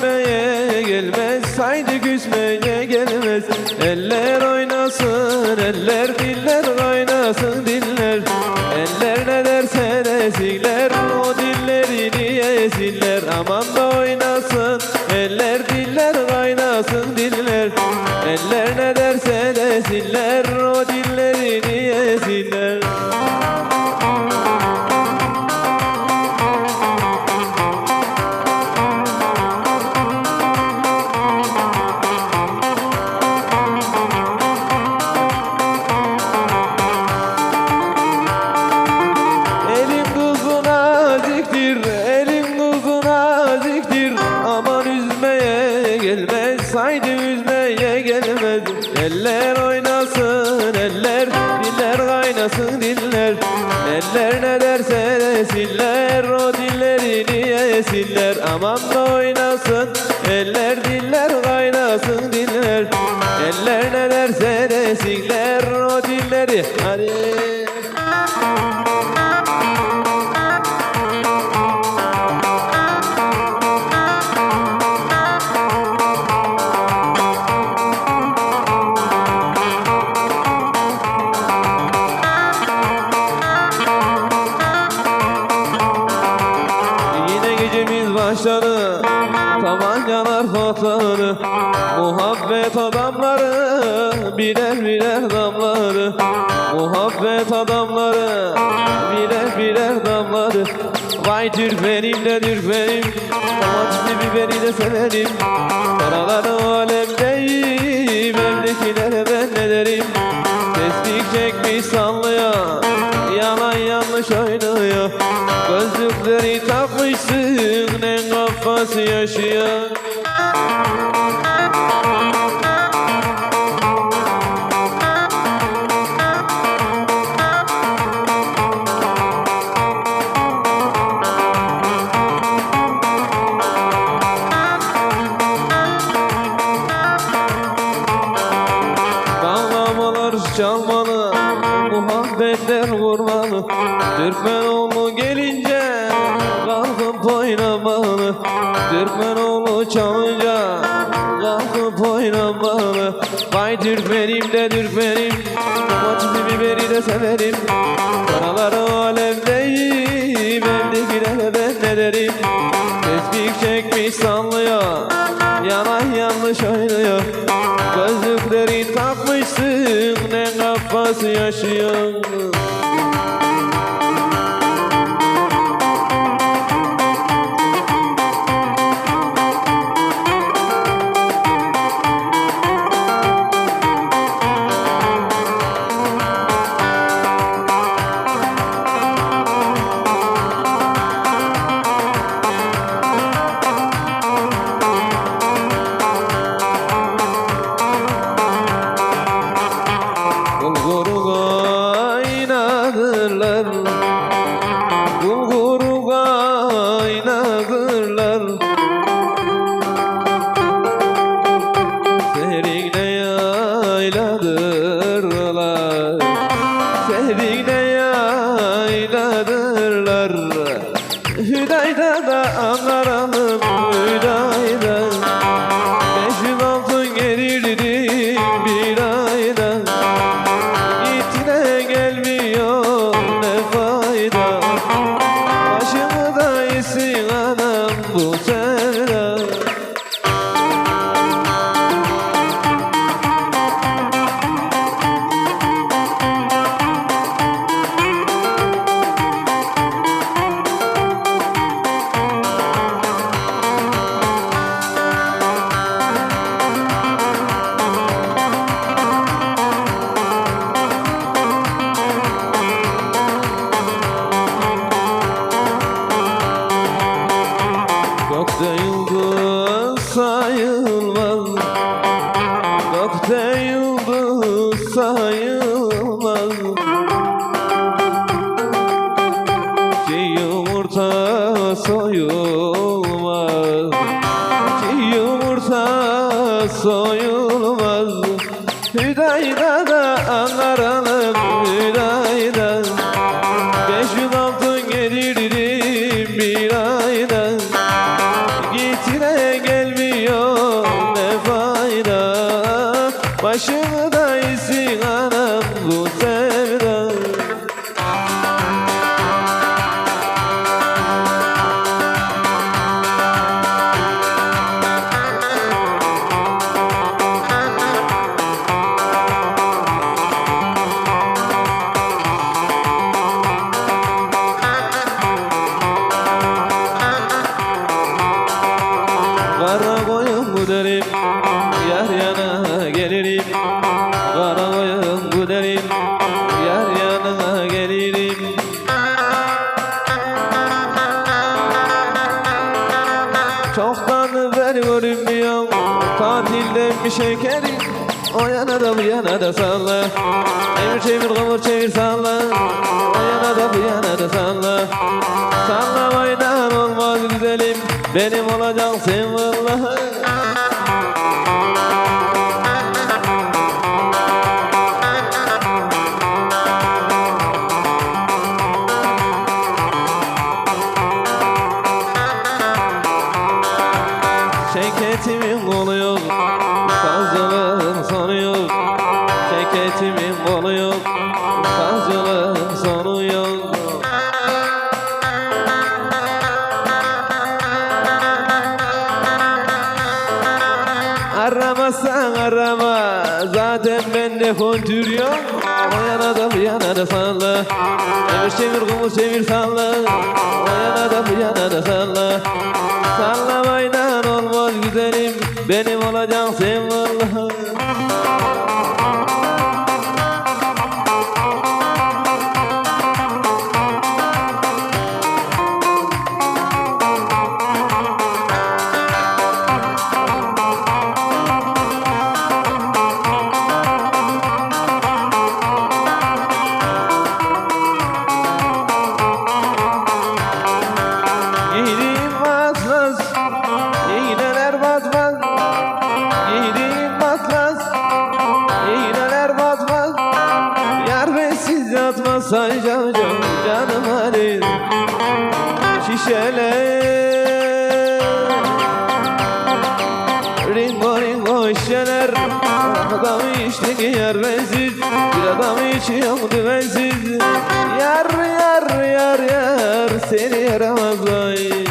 Küsmeye gelmez, haydi küsmeye gelmez. Eller oynasın, eller diller oynasın diller. Eller ne derse desinler, o dillerini yesinler Aman da oynasın, eller diller oynasın diller. Eller ne derse desinler, kaynasın diller. Eller ne derse desinler, o dillerini yesinler. Aman da oynasın, eller diller kaynasın diller. Eller ne derse desinler, o dilleri. Hadi gecemiz başladı Tabancalar patladı Muhabbet adamları Birer birer damları Muhabbet adamları Birer birer damları. Vay Türkmenim de Türkmenim Domatesli biberi de severim. Karaları alemdeyim Evdekilere ben ne derim? Tesbih çekmiş sallıyor Yalan yanlış oynuyor takmışsın En kafası yaşıyor. Çalmalı Muhabbetler vurmalı. Türkmenoğlu gelince Türkmenoğlu çalınca Kalkıp oynamalı. Vay Türkmenim de Türkmenim Domatesli biberi de severim. Karaları alemdeyim Evdekilere ben ne derim. Tesbih çekmiş sallıyor Yalan yanlış oynuyor. Gözlükleri takmışsın Ne kafası yaşıyor Hüdayda da Ankara'nın Hüdayda Beş yıl altın gerildim bir ayda. Gitine gelmiyor ne fayda. Başımı da yesin anam bu sevda yıldız sayılmaz Gökte yıldız sayılmaz Ki yumurta soyulmaz. Ki yumurta soyulmaz. Hüdeyda da analarını Başını Yar yanına gelirim. Çoktan beri görünmüyor Tatilde bir şekerim. O yana da bu yana da salla. Çevir çevir kavur çevir salla. O yana da bu yana da salla. Sallamaydan olmaz güzelim. Benim olacaksın vallahi Şeketimin kolu yok Sazcılığın sonu yok Şeketimin kolu yok Sazcılığın sonu yok Aramazsan arama Zaten bende kontür yok O yana da bu yana da salla. Çevir çevir kumu çevir salla. O yana da bu yana da Benim sayacağım canım halim Şişeler Ringo ringo şişeler. Adam içti yar bensiz Bir adam içiyor dümensiz Yar yar yar yar. Seni yaramaz ay